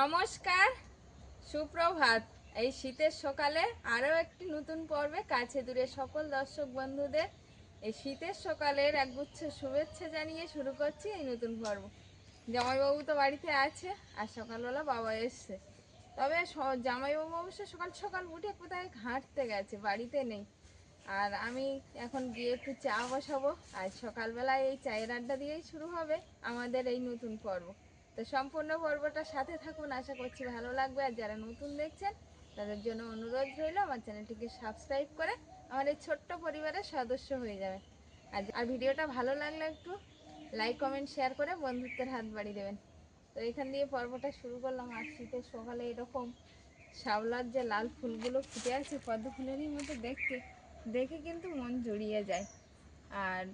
নমস্কার, সুপ্রভাত। এই শীতের সকালে আরও একটি নতুন পর্বে কাছে দূরে সকল দর্শক বন্ধুদের এই শীতের সকালের একগুচ্ছ শুভেচ্ছা জানিয়ে শুরু করছি এই নতুন পর্ব। জামাইবাবু তো বাড়িতে আছে আর সকালবেলা বাবা এসছে। তবে জামাইবাবু অবশ্য সকাল সকাল উঠে কোথায় হাঁটতে গেছে, বাড়িতে নেই। আর আমি এখন গিয়ে একটু চা বসাবো। আর সকালবেলায় এই চায়ের আড্ডা দিয়েই শুরু হবে আমাদের এই নতুন পর্ব। তো সম্পূর্ণ পর্বটা সাথে থাকুন, আশা করছি ভালো লাগবে। আর যারা নতুন দেখছেন, তাদের জন্য অনুরোধ রইল, আমার চ্যানেলটিকে সাবস্ক্রাইব করে আমার এই ছোট্ট পরিবারের সদস্য হয়ে যাবে। আর আর ভিডিওটা ভালো লাগলে একটু লাইক কমেন্ট শেয়ার করে বন্ধুত্বের হাত বাড়িয়ে দেবেন। তো এখান দিয়ে পর্বটা শুরু করলাম। আর শীতের সকালে এরকম শাওলার যে লাল ফুলগুলো ফুটে আছে, পদ্ম ফুলেরই মতো দেখতে, দেখে কিন্তু মন জড়িয়ে যায়। আর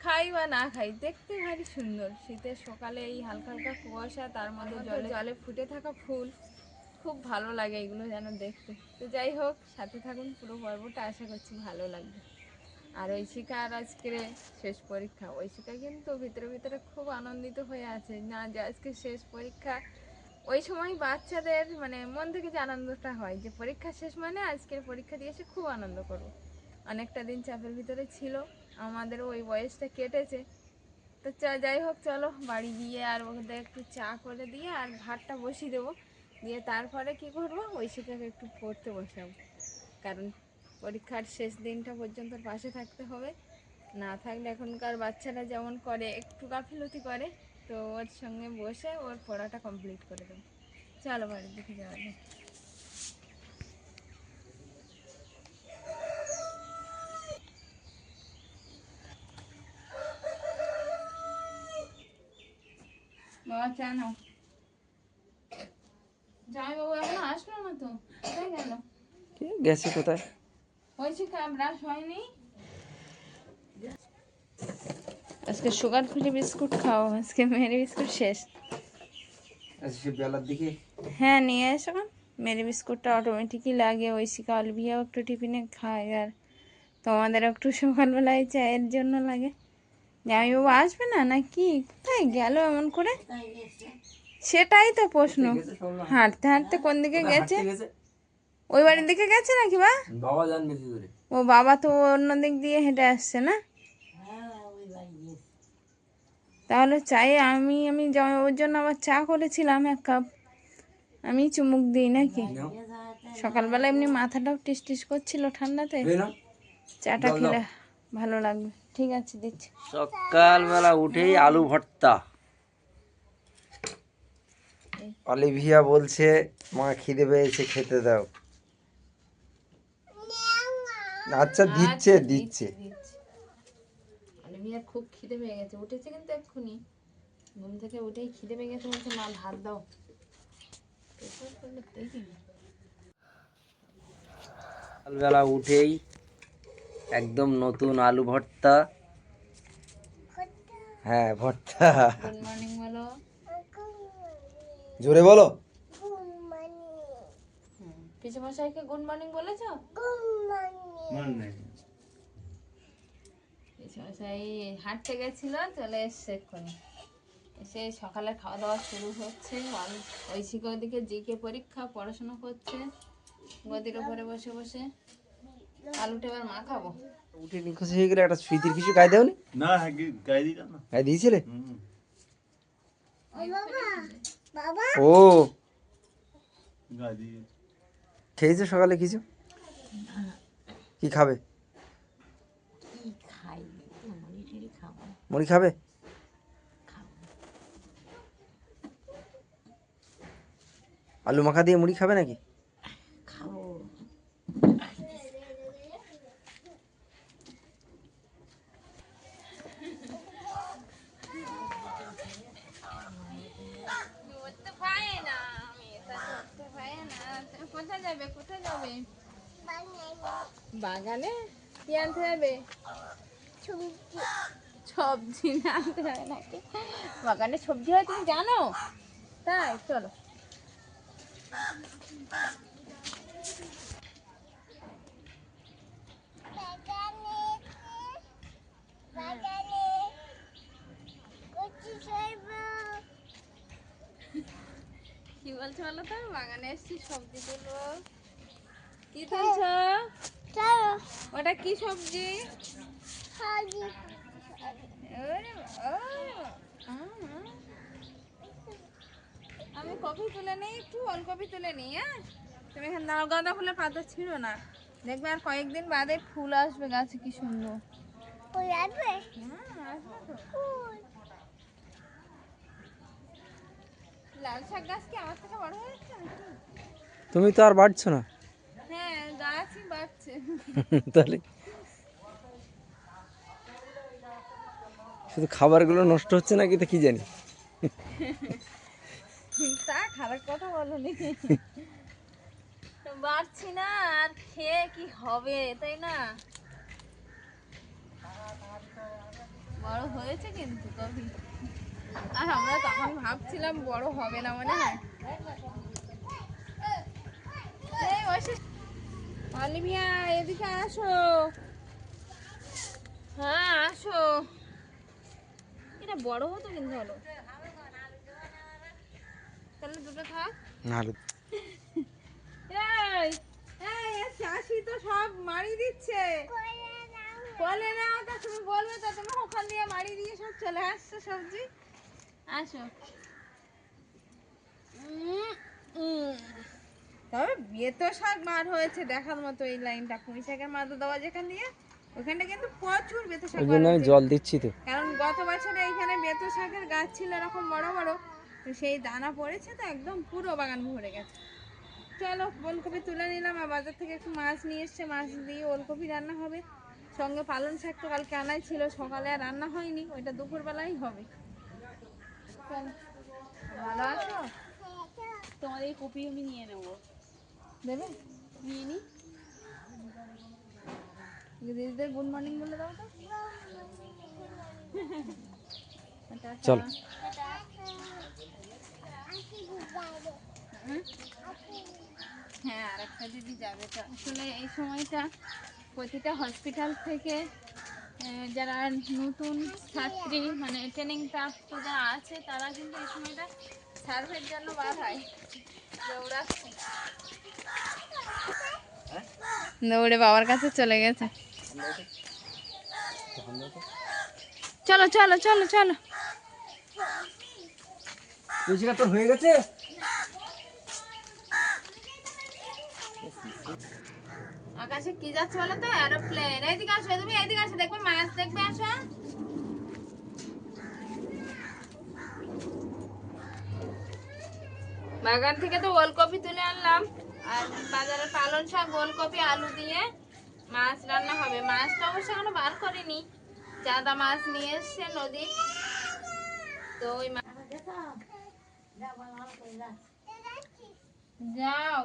খাই বা না খাই দেখতে ভারী সুন্দর। শীতের সকালে এই হালকা হালকা কুয়াশা তার মধ্যে জলে জলে ফুটে থাকা ফুল খুব ভালো লাগে এগুলো যেন দেখতে। তো যাই হোক সাথে থাকুন পুরো পর্বটা আশা করছি ভালো লাগবে। আর ঐশিকার আজকে শেষ পরীক্ষা। ঐশিকা কিন্তু ভিতরে ভিতরে খুব আনন্দিত হয়ে আছে না যে আজকে শেষ পরীক্ষা। ওই সময় বাচ্চাদের মানে মন থেকে যে আনন্দটা হয় যে পরীক্ষা শেষ মানে আজকের পরীক্ষা দিয়েছে খুব আনন্দ করব। অনেকটা দিন চাপের ভিতরে ছিল। আমাদের ওই বয়সটা কেটেছে। তো চ- যাই হোক, চলো বাড়ি গিয়ে আর ওদের একটু চা করে দিয়ে আর ভাতটা বসিয়ে দেবো। দিয়ে তারপরে কি করব? ঐশিকাকে একটু পড়তে বসাবো। কারণ পরীক্ষার শেষ দিনটা পর্যন্ত পাশে থাকতে হবে। না থাকলে এখনকার বাচ্চারা যেমন করে, একটু গাফিলতি করে, তো ওর সঙ্গে বসে ওর পড়াটা কমপ্লিট করে দেবো। চলো বাড়ির দিকে যাওয়া যাক। বাবা চা নাও। জামাইবাবু এখন আসলো না তো? কোথায় গেল? গেছে কোথায়? হয়েছে ব্রাশ হয়নি। আজকে সুগার ফ্রি বিস্কুট খাও আজকে মেরি বিস্কুট শেষ। আচ্ছা সে বেলার দিকে? হ্যাঁ নিয়ে এসো। মেরি বিস্কুটটা অটোমেটিকই লাগে ওই শিকা অলভিয়াও একটু টিফিনে খায় আর তোমাদের একটু সকালবেলায় চায়ের জন্য লাগে। জামাইবাবু আসবে না নাকি? কোথায় গেল এমন করে? সেটাই তো প্রশ্ন। হাঁটতে হাঁটতে কোন দিকে গেছে? ওই বাড়ির দিকে গেছে নাকি বা? বাবা জানবে কি করে ও বাবা তো অন্য দিক দিয়ে হেঁটে আসছে না? তাহলে চাই আমি আমি জামাইবাবুর জন্য আবার চা করেছিলাম এক কাপ। আমি চুমুক দিই নাকি? সকালবেলা এমনি মাথাটাও টিস টিস করছিল ঠান্ডাতে। চাটা খেলে ভালো লাগবে। ঠিক আছে দিচ্ছি। সকালবেলা উঠেই আলু ভর্তা। অলিভিয়া বলছে মা খিদে পেয়েছে খেতে দাও। আচ্ছা দিচ্ছে দিচ্ছে অলিভিয়ার খুব খিদে পেয়ে গেছে। উঠেছে কিন্তু এক্ষুনি। ঘুম থেকে উঠেই খিদে পেয়ে গেছে বলছে মা ভাত দাও। দেখি সকালবেলা উঠেই একদম নতুন আলু ভর্তা। হ্যাঁ ভর্তা। গুড মর্নিং বলো। জোরে বলো। পিছু মশাইকে গুড মর্নিং বলেছ? পিছু মশাই হাঁটতে গেছিল চলে এসছে এক্ষুনি। এসে সকালে খাওয়া দাওয়া শুরু হচ্ছে। আর ঐশিকা ওদিকে জিকে পরীক্ষা পড়াশোনা করছে। গদির ওপরে বসে বসে। আলুটা এবার মাখাবো উঠে নিখোঁজ হয়ে গেলে একটা স্মৃতির কিছু গায়ে দেওনি? না হ্যাঁ গায়ে দিলাম না। গায়ে দিয়েছিলে? ও গায়ে খেয়েছো সকালে কিছু? কি খাবে? মুড়ি খাবে। আলু মাখা দিয়ে মুড়ি খাবে নাকি? যাবে? কোথায় যাবে? বাগানে। কি আনতে যাবে? সবজি। না আনতে হবে নাকি? বাগানে সবজি হয় তুমি জানো? তাই চলো। কি বলছো বলো তো? বাগানে এসছি সবজি তুলবো। কি তুলছো? ওটা কি সবজি? আমি কপি তুলে নিই একটু ওলকপি তুলে নিই হ্যাঁ? তুমি এখানে দাঁড়াও গাঁদা ফুলের পাতা ছিল না। দেখবে আর কয়েকদিন বাদে ফুল আসবে গাছে কি সুন্দর। হ্যাঁ, আসবে তো। লাল শাক গাছ কি আমার থেকে বড় হয়ে যাচ্ছে তুমি তো আর বাড়ছো না। হ্যাঁ গাছই বাড়ছে। তাহলে? শুধু খাবারগুলো নষ্ট হচ্ছে নাকি তো কি জানি? তা খারাপ কথা বলনি। বাড়ছি না আর খেয়ে কি হবে তাই না? বড় হয়েছে কিন্তু কবি। আর আমরা তখন ভাবছিলাম বড় হবে না মনে হয় এই অলিভিয়া এদিকে আসো। হ্যাঁ আসো। এটা বড় হতো কিন্তু হলো। তাহলে দুটো থাক। না এই তো সব মারি দিচ্ছে। বলে না তা তুমি বলবে তো তুমি ওখান দিয়ে মারি দিয়ে সব চলে আসছো সবজি। আসো। তবে বেতো শাক বার হয়েছে দেখার মতো এই লাইনটা। পুঁই শাকের মাথা দেওয়া যেখান দিয়ে ওখানটা কিন্তু প্রচুর বেতো শাক আমি জল দিচ্ছি তো। কারণ গত বছরে এইখানে বেতো শাকের গাছ ছিল এরকম বড় বড় তো সেই দানা পড়েছে তো একদম পুরো বাগান ভরে গেছে। চলো ওলকপি তুলে নিলাম আর বাজার থেকে একটু মাছ নিয়ে এসছে মাছ দিয়ে ওলকপি রান্না হবে। সঙ্গে পালং শাক তো কালকে আনাই ছিল সকালে আর রান্না হয়নি ওইটা দুপুরবেলাই হবে। ভালো আছো? তোমার এই কপি আমি নিয়ে নেব। দেবে? নিয়ে নি। দিদিদের গুড মর্নিং বলে দাও তো। চলো। হ্যাঁ আর একটা দিদি যাবে। তো আসলে এই সময়টা প্রতিটা হসপিটাল থেকে যারা নতুন ছাত্রী মানে ট্রেনিং প্রাপ্ত যারা আছে তারা কিন্তু এই সময়টা সার্ভের জন্য বার হয় দৌড়াচ্ছে। দৌড়ে বাবার কাছে চলে গেছে। চলো চলো চলো চলো। তোর হয়ে গেছে? আকাশে কি যাচ্ছে বলো তো? এরোপ্লেন এইদিকে আসো তুমি এইদিকে আসো দেখবে মাছ দেখবে আসো বাগান থেকে তো ওলকপি তুলে আনলাম। আর বাজারে পালং শাক ওলকপি আলু দিয়ে মাছ রান্না হবে। মাছটা অবশ্য এখনও বার করিনি। চাঁদা মাছ নিয়ে এসছে নদী। তো ওই মাছ যাও।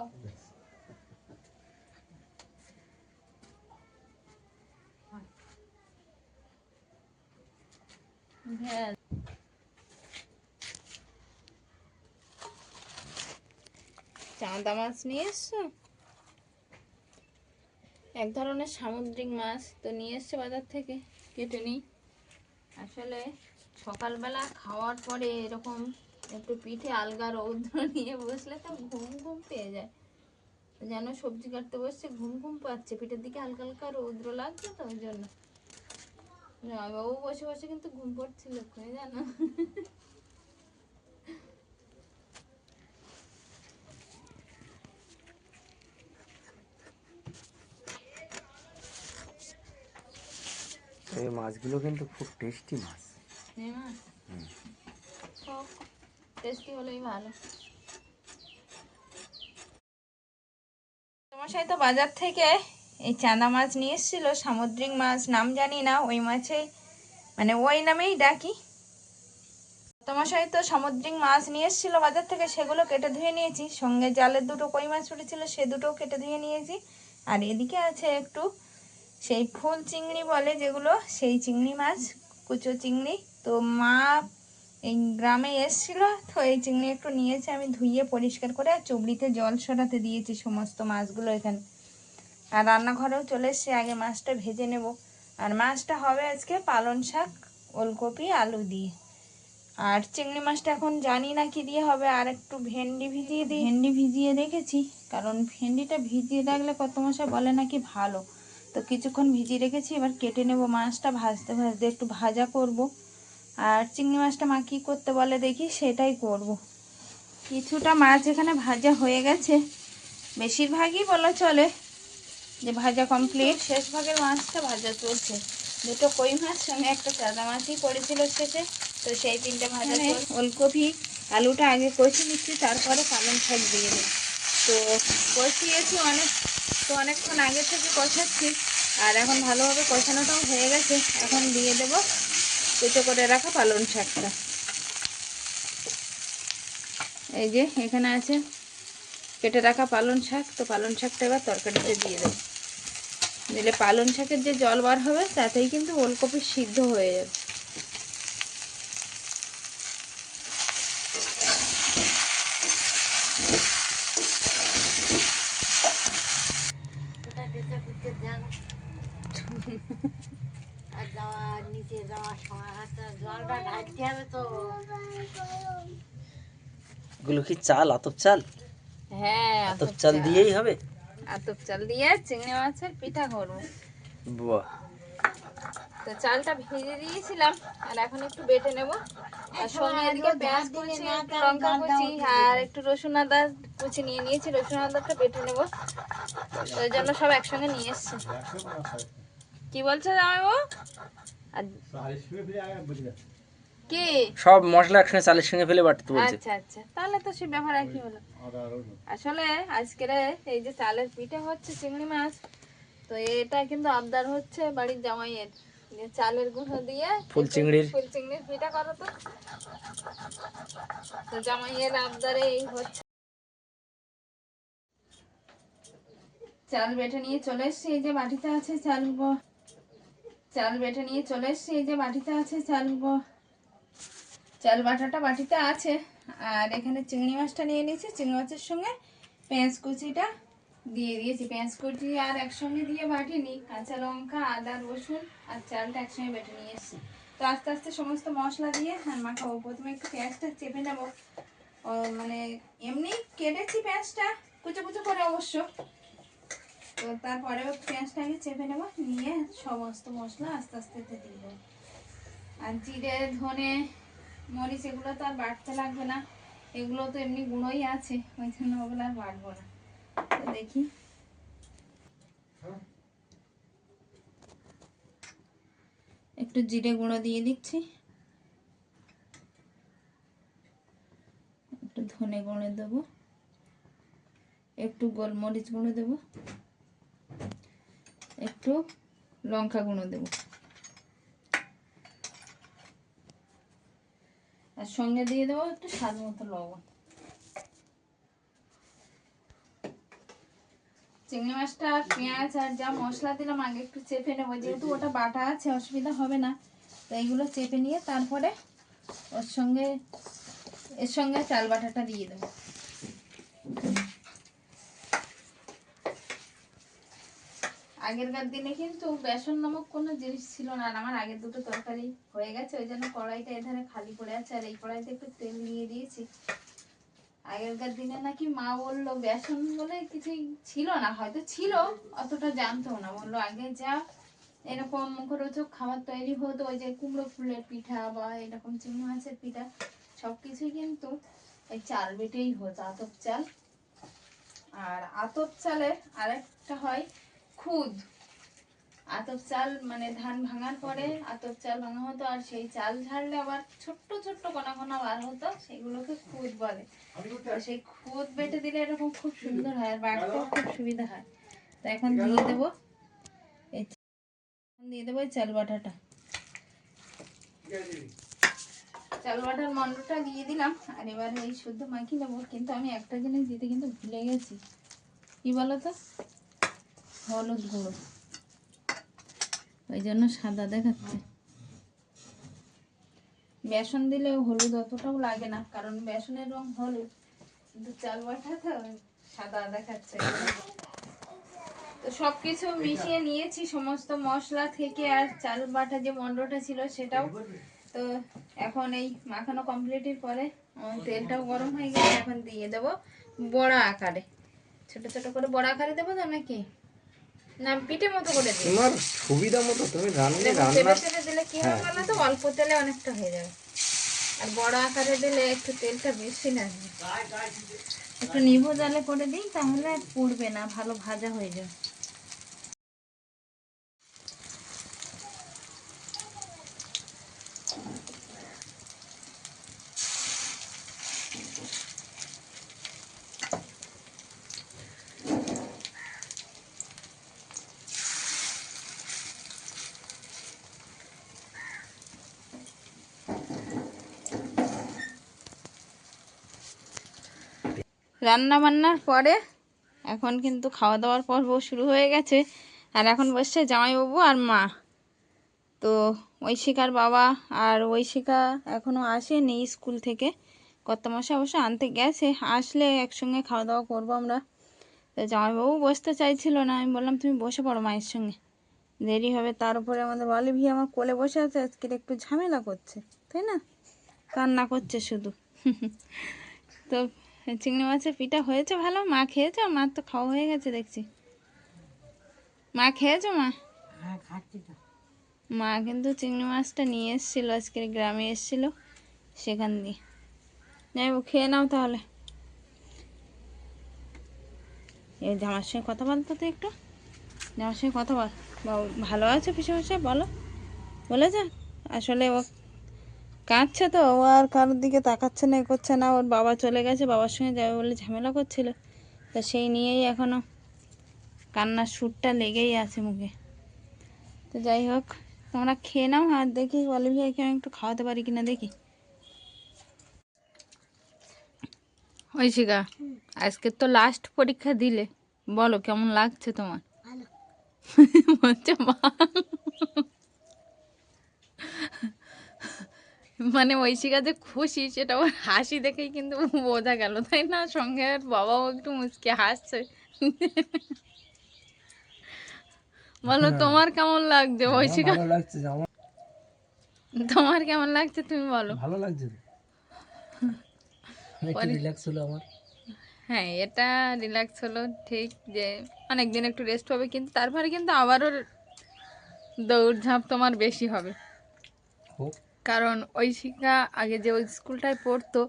হ্যাঁ। চাঁদা মাছ নিয়ে এসছো এক ধরনের সামুদ্রিক মাছ তো নিয়ে এসছে বাজার থেকে, কেটে নিই। আসলে সকালবেলা খাওয়ার পরে এরকম একটু পিঠে আলগা রৌদ্র নিয়ে বসলে তো ঘুম ঘুম পেয়ে যায়। যেন সবজি কাটতে বসছে ঘুম ঘুম পাচ্ছে, পিঠের দিকে হালকা হালকা রৌদ্র লাগছে তো ওই জন্য। বাবু বসে বসে কিন্তু ঘুম পড়ছিল ওখানে জানো। এই মাছগুলো কিন্তু খুব টেস্টি মাছ। টেস্টি হলেই ভালো। তোমার সাথে বাজার থেকে এই চাঁদা মাছ নিয়ে এসেছিল, সামুদ্রিক মাছ, নাম জানি না, ওই মাছে মানে ওই নামেই ডাকি। তোমার তো সামুদ্রিক মাছ নিয়ে এসেছিল বাজার থেকে, সেগুলো কেটে ধুয়ে নিয়েছি। সঙ্গে জালের দুটো কই মাছ উঠেছিল, সে দুটো কেটে ধুয়ে নিয়েছি। আর এদিকে আছে একটু সেই ফুল চিংড়ি বলে যেগুলো, সেই চিংড়ি মাছ, কুচো চিংড়ি। তো মা এই গ্রামে এসেছিল, তো এই চিংড়ি একটু নিয়েছে, আমি ধুইয়ে পরিষ্কার করে আর চুবড়িতে জল সরাতে দিয়েছি সমস্ত মাছগুলো এখানে। আর রান্নাঘরেও চলে এসছে, আগে মাছটা ভেজে নেব। আর মাছটা হবে আজকে পালং শাক, ওলকপি, আলু দিয়ে। আর চিংড়ি মাছটা এখন জানি না কি দিয়ে হবে, আর একটু ভেন্ডি ভিজিয়ে দিই। ভেন্ডি ভিজিয়ে রেখেছি, কারণ ভেন্ডিটা ভিজিয়ে রাখলে কত মশাই বলে নাকি ভালো। তো কিছুক্ষণ ভিজিয়ে রেখেছি, এবার কেটে নেব মাছটা, ভাজতে ভাজতে একটু ভাজা করব। আর চিংড়ি মাছটা মা কী করতে বলে দেখি, সেটাই করব। কিছুটা মাছ এখানে ভাজা হয়ে গেছে, বেশিরভাগই বলা চলে। যে ভাজা কমপ্লিট শেষ ভাগের মাছটা ভাজা চলছে। দুটো কই মাছ? সঙ্গে একটা চাদা মাছই পড়েছিল শেষে। তো সেই তিনটে ভাজা। ওলকপি আলুটা আগে কষিয়ে নিচ্ছি তারপরে পালং শাক দিয়ে দিই তো কষিয়েছি অনেক তো অনেকক্ষণ আগে থেকে কষাচ্ছি। আর এখন ভালোভাবে কষানোটাও হয়ে গেছে। এখন দিয়ে দেবো কুচো করে রাখা পালং শাকটা। এই যে এখানে আছে কেটে রাখা পালং শাক। তো পালং শাকটা এবার তরকারিতে দিয়ে দেবো। দিলে পালং শাকের যে জল বার হবে তাতেই কিন্তু ওলকপি সিদ্ধ হয়ে যাবে। এগুলো কি চাল আতপ চাল? হ্যাঁ আতপ চাল। দিয়েই হবে? আতপ চাল দিয়ে চিংড়ি মাছের পিঠা করব। বাহ। তো চালটা ভেজে দিয়েছিলাম আর এখন একটু বেটে নেব। আর সঙ্গে এদিকে পেঁয়াজ কুচি একটু লঙ্কা কুচি আর একটু রসুন আদা কুচি নিয়ে নিয়েছি রসুন আদাটা বেটে নেব। তো ওই জন্য সব একসঙ্গে নিয়ে এসছি। কি বলছো জামাইবু আর কি? সব মশলা একসঙ্গে চালের সঙ্গে ফেলে বাটতে বলছে। আচ্ছা আচ্ছা। তাহলে তো সে ব্যাপার হলো। আসলে আজকের এই যে চালের পিঠে হচ্ছে চিংড়ি মাছ তো এটা কিন্তু আবদার হচ্ছে বাড়ির জামাইয়ের। যে চালের গুঁড়ো দিয়ে ফুল চিংড়ির। ফুল চিংড়ির পিঠা করো তো। তো জামাইয়ের আবদারে এই হচ্ছে। চাল বেটে নিয়ে চলে এসছি এই যে বাটিতে আছে চাল চাল বেটে নিয়ে চলে এসছি এই যে বাটিতে আছে চাল চাল বাটাটা বাটিতে আছে। আর এখানে চিংড়ি মাছটা নিয়ে নিয়েছি। চিংড়ি মাছের সঙ্গে পেঁয়াজ কুচিটা দিয়ে দিয়েছি। পেঁয়াজ কুচি আর একসঙ্গে দিয়ে বাটিনি কাঁচা লঙ্কা, আদা, রসুন আর চালটা একসঙ্গে বেটে নিয়ে এসেছি। তো আস্তে আস্তে সমস্ত মশলা দিয়ে আর মাখাবো প্রথমে একটু পেঁয়াজটা চেপে নেব। মানে এমনি কেটেছি পেঁয়াজটা কুচো কুচো করে অবশ্য। তো তারপরে পেঁয়াজটা আগে চেপে নেব। নিয়ে সমস্ত মশলা আস্তে আস্তে দিয়ে দিব। আর জিরে, ধনে মরিচ এগুলো তো আর বাটতে লাগবে না। এগুলো তো এমনি গুঁড়োই আছে, ওই জন্য ওগুলো আর বাটবো না। তো দেখি। একটু জিরে গুঁড়ো দিয়ে দিচ্ছি। একটু ধনে গুঁড়ো দেবো। একটু গোলমরিচ গুঁড়ো দেবো। একটু লঙ্কা গুঁড়ো দেবো। আর সঙ্গে দিয়ে দেবো একটু স্বাদ মতো লবণ। চিংড়ি মাছটা, পেঁয়াজ আর যা মশলা দিলাম, আগে একটু চেপে নেব। যেহেতু ওটা বাটা আছে, অসুবিধা হবে না। তো এইগুলো চেপে নিয়ে তারপরে ওর সঙ্গে, এর সঙ্গে চাল বাটাটা দিয়ে দেবো। আগেরকার দিনে কিন্তু বেসন নামক কোনো জিনিস ছিল না, আর আমার আগের দুটো তরকারি হয়ে গেছে, ওই জন্য কড়াইটা এধারে খালি পড়ে আছে, আর এই কড়াইতে একটু তেল নিয়ে দিয়েছি। আগেরকার দিনে নাকি মা বলল, বেসন বলে কিছুই ছিল না, হয়তো ছিল, অতটা জানতো না। বলল, আগে যা, এরকম মুখরোচক খাবার তৈরি হতো, ওই যে কুমড়ো ফুলের পিঠা বা এরকম চিংড়ি মাছের পিঠা সব কিছুই কিন্তু এই চাল বেটেই হতো, আতপ চাল। আর আতপ চালের আরেকটা হয় খুদ। আতপ চাল মানে ধান ভাঙার পরে আতপ চাল ভাঙা হতো আর সেই চাল ঝাড়লে আবার ছোট্ট ছোট্ট কণা কণা বার হতো সেগুলোকে খুদ বলে। তো সেই খুদ বেটে দিলে এরকম খুব সুন্দর হয় আর বাড়তেও খুব সুবিধা হয়। তো এখন দিয়ে দেবো। এই দিয়ে দেবো এই চাল বাটাটা। চাল বাটার মন্ডটা দিয়ে দিলাম আর এবার এই শুদ্ধ মাখিয়ে নেব। কিন্তু আমি একটা জিনিস দিতে কিন্তু ভুলে গেছি। কি বলো তো? হলুদ গুঁড়ো। ওই জন্য সাদা দেখাচ্ছে। বেসন দিলে হলুদ অতটাও লাগে না, কারণ বেসনের রং হলুদ, কিন্তু চাল বাটা তো সাদা দেখাচ্ছে। তো সব কিছু মিশিয়ে নিয়েছি, সমস্ত মশলা থেকে আর চাল বাটা যে মন্ডটা ছিল সেটাও। তো এখন এই মাখানো কমপ্লিটের পরে তেলটাও গরম হয়ে গেছে, এখন দিয়ে দেবো বড়া আকারে। ছোট ছোট করে বড়া আকারে দেবো তো নাকি? না পিঠে মতো করে দিই। তোমার সুবিধা মতো তুমি রান্না রান্না দিলে কি হবে বলো তো? অল্প তেলে অনেকটা হয়ে যাবে। আর বড় আকারে দিলে একটু তেলটা বেশি লাগবে একটু নিভু জালে করে দিই তাহলে আর পুড়বে না ভালো ভাজা হয়ে যাবে। রান্না বান্নার পরে এখন কিন্তু খাওয়া দাওয়ার পর্ব শুরু হয়ে গেছে। আর এখন বসছে জামাইবাবু আর মা। তো ঐশিকার বাবা আর ঐশিকা এখনও আসেনি স্কুল থেকে। কত মাসে অবশ্য আনতে গেছে। আসলে একসঙ্গে খাওয়া দাওয়া করব আমরা। তো জামাইবাবু বসতে চাইছিল না। আমি বললাম, তুমি বসে পড়ো মায়ের সঙ্গে। দেরি হবে। তার উপরে আমাদের বলে ভি আমার কোলে বসে আছে। আজকে একটু ঝামেলা করছে। তাই না? কান্না করছে শুধু। তো চিংড়ি মাছের পিঠা হয়েছে ভালো? মা খেয়েছো? মার তো খাওয়া হয়ে গেছে দেখছি। মা খেয়েছো মা? মা কিন্তু চিংড়ি মাছটা নিয়ে এসেছিল আজকের গ্রামে এসেছিল সেখান দিয়ে। যাই খেয়ে নাও তাহলে। এই জামার সঙ্গে কথা বলতো তো একটু। জামার সঙ্গে কথা বল ভালো আছে পিসে মশাই বলো। বলেছে? আসলে ও কাঁদছে তো ও আর কারোর দিকে তাকাচ্ছে না করছে না ওর বাবা চলে গেছে বাবার সঙ্গে যাবে বলে ঝামেলা করছিল। তা সেই নিয়েই এখনও কান্নার সুরটা লেগেই আছে মুখে। তো যাই হোক তোমরা খেয়ে নাও আর দেখি বলে অলিভিয়াকে আমি একটু খাওয়াতে পারি কিনা দেখি। ঐশিকা আজকে তো লাস্ট পরীক্ষা দিলে। বলো কেমন লাগছে তোমার? বলছে ভালো। মানে ঐশিকা যে খুশি সেটা ওর হাসি দেখেই কিন্তু বোঝা গেল তাই না? সঙ্গে আর বাবাও একটু মুচকে হাসছে। বলো তোমার কেমন লাগছে ঐশিকা? তোমার কেমন লাগছে তুমি বলো। ভালো লাগছে রিল্যাক্স হলো আমার। হ্যাঁ এটা রিল্যাক্স হলো ঠিক যে অনেকদিন একটু রেস্ট হবে কিন্তু তারপরে কিন্তু আবারও দৌড়ঝাঁপ তোমার বেশি হবে। হোক। কারণ ঐশিকা আগে যে ওই স্কুলটায় পড়তো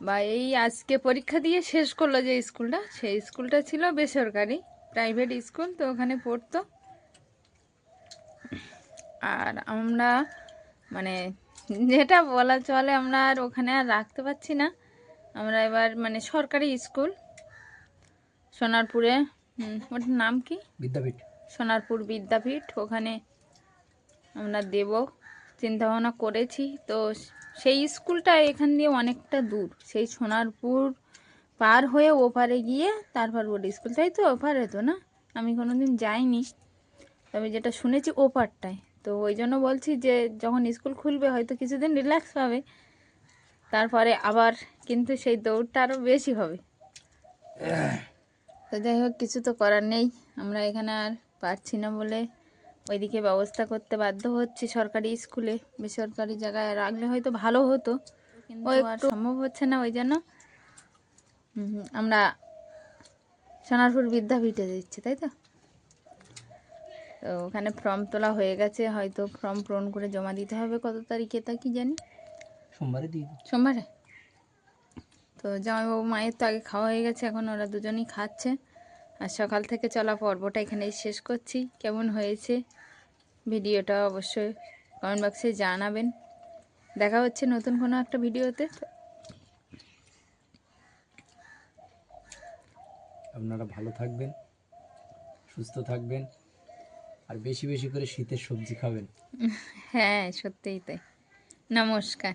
বা এই আজকে পরীক্ষা দিয়ে শেষ করল যে স্কুলটা সেই স্কুলটা ছিল বেসরকারি প্রাইভেট স্কুল তো ওখানে পড়তো। আর আমরা মানে যেটা বলা চলে আমরা আর ওখানে আর রাখতে পারছি না। আমরা এবার মানে সরকারি স্কুল সোনারপুরে ওটার নাম কি? বিদ্যাপীঠ। সোনারপুর বিদ্যাপীঠ ওখানে আমরা দেব। চিন্তা ভাবনা করেছি। তো সেই স্কুলটা এখান দিয়ে অনেকটা দূর। সেই সোনারপুর পার হয়ে ওপারে গিয়ে তারপর ওর স্কুল। তাই তো? ওপারে তো না? আমি কোনো দিন যাইনি। তবে যেটা শুনেছি ওপারটায়। তো ওই জন্য বলছি যে যখন স্কুল খুলবে হয়তো কিছুদিন রিল্যাক্স পাবে তারপরে আবার কিন্তু সেই দৌড়টা আরও বেশি হবে। তো যাই হোক, কিছু তো করার নেই। আমরা এখানে আর পারছি না বলে ওইদিকে ব্যবস্থা করতে বাধ্য হচ্ছে সরকারি স্কুলে বেসরকারি জায়গায়। রাখলে হয়তো ভালো হতো। কিন্তু আর সম্ভব হচ্ছে না ওই জন্য হুম, আমরা সোনারপুর বিদ্যাপীঠে দিচ্ছি তাই তো? তো ওখানে ফর্ম তোলা হয়ে গেছে হয়তো ফর্ম পূরণ করে জমা দিতে হবে কত তারিখে তা কি জানি? সোমবারে দিয়ে সোমবারে? তো জামাইবাবু মায়ের তো আগে খাওয়া হয়ে গেছে এখন ওরা দুজনেই খাচ্ছে। আর সকাল থেকে চলা পর্বটা এখানেই শেষ করছি। কেমন হয়েছে? ভিডিওটা অবশ্যই কমেন্ট বক্সে জানাবেন। দেখা হচ্ছে নতুন কোনো একটা ভিডিওতে। আপনারা ভালো থাকবেন সুস্থ থাকবেন আর বেশি বেশি করে শীতের সবজি খাবেন। হ্যাঁ সত্যিই তাই। নমস্কার।